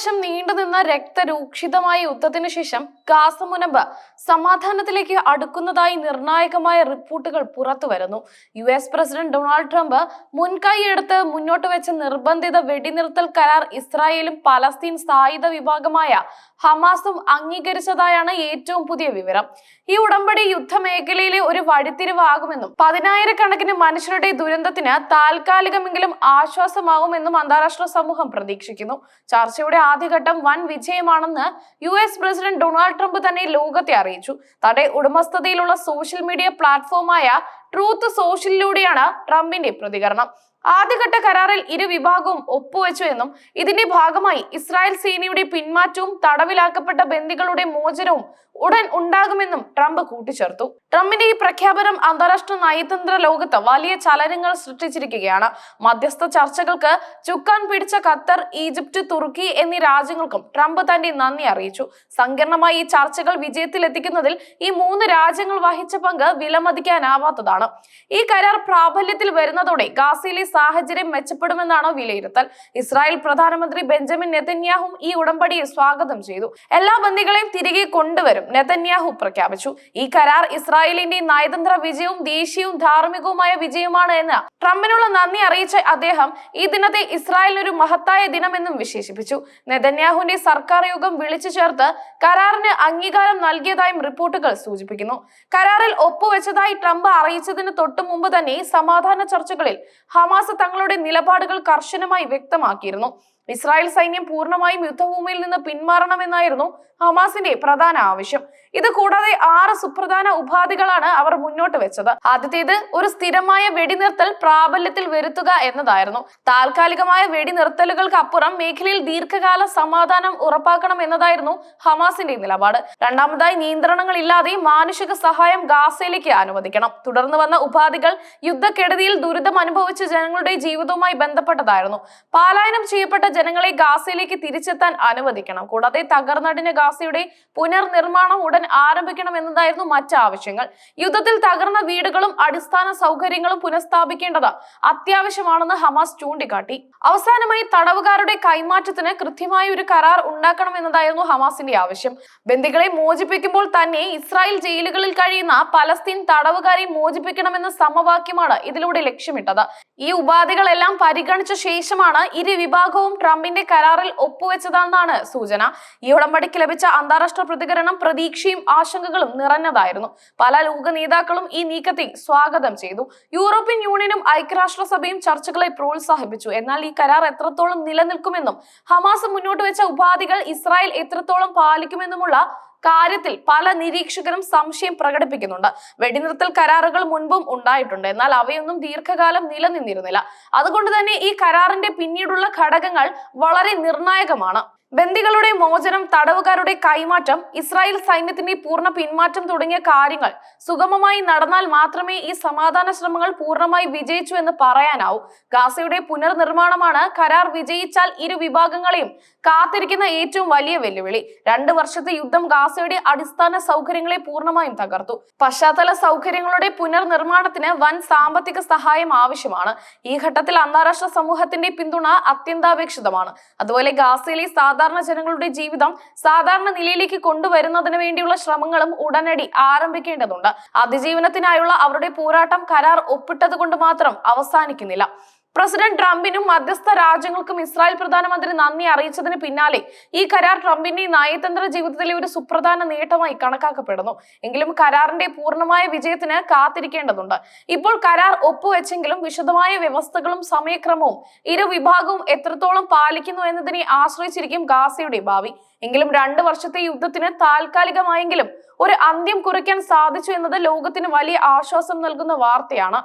വർഷം നീണ്ടുനിന്ന രക്തരൂക്ഷിതമായ യുദ്ധത്തിന് ശേഷം ഗാസ മുനമ്പ് സമാധാനത്തിലേക്ക് അടുക്കുന്നതായി നിർണായകമായ റിപ്പോർട്ടുകൾ പുറത്തു വരുന്നു. U S president Donald Trump മുൻകൈയെടുത്ത് മുന്നോട്ട് വെച്ച നിർബന്ധിത വെടിനിർത്തൽ കരാർ ഇസ്രായേലും പലസ്തീൻ സായുധ വിഭാഗമായ ഹമാസും അംഗീകരിച്ചതായാണ് ഏറ്റവും പുതിയ വിവരം. ഈ ഉടമ്പടി യുദ്ധമേഖലയിലെ ഒരു വഴിത്തിരിവാകുമെന്നും പതിനായിരക്കണക്കിന് മനുഷ്യരുടെ ദുരന്തത്തിന് താൽക്കാലികമെങ്കിലും ആശ്വാസമാകുമെന്നും അന്താരാഷ്ട്ര സമൂഹം പ്രതീക്ഷിക്കുന്നു. ചർച്ചയുടെ ആദ്യഘട്ടം വൻ വിജയമാണെന്ന് U S president Donald Trump തന്നെ ലോകത്തെ അറിയിച്ചു. തന്റെ ഉടമസ്ഥതയിലുള്ള സോഷ്യൽ മീഡിയ പ്ലാറ്റ്ഫോമായ ട്രൂത്ത് സോഷ്യലിലൂടെയാണ് ട്രംപിന്റെ പ്രതികരണം. ആദ്യഘട്ട കരാറിൽ ഇരു വിഭാഗവും ഒപ്പുവെച്ചു എന്നും ഇതിന്റെ ഭാഗമായി ഇസ്രായേൽ സേനയുടെ പിന്മാറ്റവും തടവിലാക്കപ്പെട്ട ബന്ദികളുടെ മോചനവും ഉടൻ ഉണ്ടാകുമെന്നും ട്രംപ് കൂട്ടിച്ചേർത്തു. ട്രംപിന്റെ ഈ പ്രഖ്യാപനം അന്താരാഷ്ട്ര നയതന്ത്ര ലോകത്ത് വലിയ ചലനങ്ങൾ സൃഷ്ടിച്ചിരിക്കുകയാണ്. മധ്യസ്ഥ ചർച്ചകൾക്ക് ചുക്കാൻ പിടിച്ച ഖത്തർ ഈജിപ്ത് തുർക്കി എന്നീ രാജ്യങ്ങൾക്കും ട്രംപ് തന്റെ നന്ദി അറിയിച്ചു. സങ്കീർണമായ ഈ ചർച്ചകൾ വിജയത്തിലെത്തിക്കുന്നതിൽ ഈ മൂന്ന് രാജ്യങ്ങൾ വഹിച്ച പങ്ക് വിലമതിക്കാനാവാത്തതാണ്. ഈ കരാർ പ്രാബല്യത്തിൽ വരുന്നതോടെ ഗാസയിലെ സാഹചര്യം മെച്ചപ്പെടുമെന്നാണ് വിലയിരുത്തൽ. ഇസ്രായേൽ പ്രധാനമന്ത്രി ബെഞ്ചമിൻ നെതന്യാഹും ഈ ഉടമ്പടിയെ സ്വാഗതം ചെയ്തു. എല്ലാ ബന്ദികളെയും തിരികെ കൊണ്ടുവരും നെതന്യാഹു പ്രഖ്യാപിച്ചു. ഈ കരാർ ഇസ്രായേലിന്റെ നയതന്ത്ര വിജയവും ദേശീയവും ധാർമ്മികവുമായ വിജയമാണ് എന്ന് ട്രംപിനുള്ള നന്ദി അറിയിച്ച അദ്ദേഹം ഈ ദിനത്തെ ഇസ്രായേലിന് ഒരു മഹത്തായ ദിനമെന്നും വിശേഷിപ്പിച്ചു. നെതന്യാഹുവിന്റെ സർക്കാർ യോഗം വിളിച്ചു ചേർത്ത് കരാറിന് അംഗീകാരം നൽകിയതായും റിപ്പോർട്ടുകൾ സൂചിപ്പിക്കുന്നു. കരാറിൽ ഒപ്പുവെച്ചതായി ട്രംപ് അറിയിച്ചതിന് തൊട്ടു മുമ്പ് തന്നെ സമാധാന ചർച്ചകളിൽ ഹമാസ് തങ്ങളുടെ നിലപാടുകൾ കർശനമായി വ്യക്തമാക്കിയിരുന്നു. ഇസ്രായേൽ സൈന്യം പൂർണമായും യുദ്ധഭൂമിയിൽ നിന്ന് പിന്മാറണമെന്നായിരുന്നു ഹമാസിന്റെ പ്രധാന ആവശ്യം. ഇത് കൂടാതെ ആറ് സുപ്രധാന ഉപാധികളാണ് അവർ മുന്നോട്ട് വെച്ചത്. ആദ്യത്തേത് ഒരു സ്ഥിരമായ വെടിനിർത്തൽ പ്രാബല്യത്തിൽ വരുത്തുക എന്നതായിരുന്നു. താൽക്കാലികമായ വെടിനിർത്തലുകൾക്ക് അപ്പുറം മേഖലയിൽ ദീർഘകാല സമാധാനം ഉറപ്പാക്കണം എന്നതായിരുന്നു ഹമാസിന്റെ നിലപാട്. രണ്ടാമതായി നിയന്ത്രണങ്ങൾ ഇല്ലാതെ മാനുഷിക സഹായം ഗാസയിലേക്ക് അനുവദിക്കണം. തുടർന്ന് വന്ന ഉപാധികൾ യുദ്ധക്കെടുതിയിൽ ദുരിതം അനുഭവിച്ച ജനങ്ങളുടെ ജീവിതവുമായി ബന്ധപ്പെട്ടതായിരുന്നു. പാലായനം ചെയ്യപ്പെട്ട ജനങ്ങളെ ഗാസയിലേക്ക് തിരിച്ചെത്താൻ അനുവദിക്കണം. കൂടാതെ തകർന്നടിഞ്ഞ ഗാസയുടെ പുനർനിർമ്മാണം ഉടൻ ആരംഭിക്കണം എന്നതായിരുന്നു മറ്റ് ആവശ്യങ്ങൾ. യുദ്ധത്തിൽ തകർന്ന വീടുകളും അടിസ്ഥാന സൗകര്യങ്ങളും പുനഃസ്ഥാപിക്കേണ്ടത് അത്യാവശ്യമാണെന്ന് ഹമാസ് ചൂണ്ടിക്കാട്ടി. അവസാനമായി തടവുകാരുടെ കൈമാറ്റത്തിന് കൃത്യമായ ഒരു കരാർ ഉണ്ടാക്കണം എന്നതായിരുന്നു ഹമാസിന്റെ ആവശ്യം. ബന്ദികളെ മോചിപ്പിക്കുമ്പോൾ തന്നെ ഇസ്രായേൽ ജയിലുകളിൽ കഴിയുന്ന പലസ്തീൻ തടവുകാരെ മോചിപ്പിക്കണമെന്ന സമവാക്യമാണ് ഇതിലൂടെ ലക്ഷ്യമിട്ടത്. ഈ ഉപാധികളെല്ലാം പരിഗണിച്ച ശേഷമാണ് ഇരു വിഭാഗവും ട്രംപിന്റെ കരാറിൽ ഒപ്പുവെച്ചതെന്നാണ് സൂചന. ഈ ഉടമ്പടിക്ക് ലഭിച്ച അന്താരാഷ്ട്ര പ്രതികരണം പ്രതീക്ഷയും ആശങ്കകളും നിറഞ്ഞതായിരുന്നു. പല ലോക നേതാക്കളും ഈ നീക്കത്തെ സ്വാഗതം ചെയ്തു. യൂറോപ്യൻ യൂണിയനും ഐക്യരാഷ്ട്രസഭയും ചർച്ചകളെ പ്രോത്സാഹിപ്പിച്ചു. എന്നാൽ ഈ കരാർ എത്രത്തോളം നിലനിൽക്കുമെന്നും ഹമാസ് മുന്നോട്ട് വെച്ച ഉപാധികൾ ഇസ്രായേൽ എത്രത്തോളം പാലിക്കുമെന്നുമുള്ള കാര്യത്തിൽ പല നിരീക്ഷകരും സംശയം പ്രകടിപ്പിക്കുന്നുണ്ട്. വെടിനിർത്തൽ കരാറുകൾ മുൻപും ഉണ്ടായിട്ടുണ്ട്. എന്നാൽ അവയൊന്നും ദീർഘകാലം നിലനിന്നിരുന്നില്ല. അതുകൊണ്ട് തന്നെ ഈ കരാറിന്റെ പിന്നീടുള്ള ഘടകങ്ങൾ വളരെ നിർണായകമാണ്. ബന്ദികളുടെ മോചനം തടവുകാരുടെ കൈമാറ്റം ഇസ്രായേൽ സൈന്യത്തിന്റെ പൂർണ പിന്മാറ്റം തുടങ്ങിയ കാര്യങ്ങൾ സുഗമമായി നടന്നാൽ മാത്രമേ ഈ സമാധാന ശ്രമങ്ങൾ പൂർണമായി വിജയിച്ചു എന്ന് പറയാനാവൂ. ഗാസയുടെ പുനർനിർമ്മാണമാണ് കരാർ വിജയിച്ചാൽ ഇരു വിഭാഗങ്ങളെയും കാത്തിരിക്കുന്ന ഏറ്റവും വലിയ വെല്ലുവിളി. രണ്ട് വർഷത്തെ യുദ്ധം ഗാസയുടെ അടിസ്ഥാന സൗകര്യങ്ങളെ പൂർണമായും തകർത്തു. പശ്ചാത്തല സൗകര്യങ്ങളുടെ പുനർനിർമ്മാണത്തിന് വൻ സാമ്പത്തിക സഹായം ആവശ്യമാണ്. ഈ ഘട്ടത്തിൽ അന്താരാഷ്ട്ര സമൂഹത്തിന്റെ പിന്തുണ അത്യന്താപേക്ഷിതമാണ്. അതുപോലെ ഗാസയിലെ സാധാരണ ജനങ്ങളുടെ ജീവിതം സാധാരണ നിലയിലേക്ക് കൊണ്ടുവരുന്നതിന് വേണ്ടിയുള്ള ശ്രമങ്ങളും ഉടനടി ആരംഭിക്കേണ്ടതുണ്ട്. അതിജീവനത്തിനായുള്ള അവരുടെ പോരാട്ടം കരാർ ഒപ്പിട്ടത് മാത്രം അവസാനിക്കുന്നില്ല. പ്രസിഡന്റ് ട്രംപിനും മധ്യസ്ഥ രാജ്യങ്ങൾക്കും ഇസ്രായേൽ പ്രധാനമന്ത്രി നന്ദി അറിയിച്ചതിന് പിന്നാലെ ഈ കരാർ ട്രംപിന്റെ നയതന്ത്ര ജീവിതത്തിലെ ഒരു സുപ്രധാന നേട്ടമായി കണക്കാക്കപ്പെടുന്നു. എങ്കിലും കരാറിന്റെ പൂർണമായ വിജയത്തിന് കാത്തിരിക്കേണ്ടതുണ്ട്. ഇപ്പോൾ കരാർ ഒപ്പുവെച്ചെങ്കിലും വിശദമായ വ്യവസ്ഥകളും സമയക്രമവും ഇരു വിഭാഗവും എത്രത്തോളം പാലിക്കുന്നു എന്നതിനെ ആശ്രയിച്ചിരിക്കും ഗാസയുടെ ഭാവി. എങ്കിലും രണ്ട് വർഷത്തെ യുദ്ധത്തിന് താൽക്കാലികമായെങ്കിലും ഒരു അന്ത്യം കുറിക്കാൻ സാധിച്ചു എന്നത് ലോകത്തിന് വലിയ ആശ്വാസം നൽകുന്ന വാർത്തയാണ്.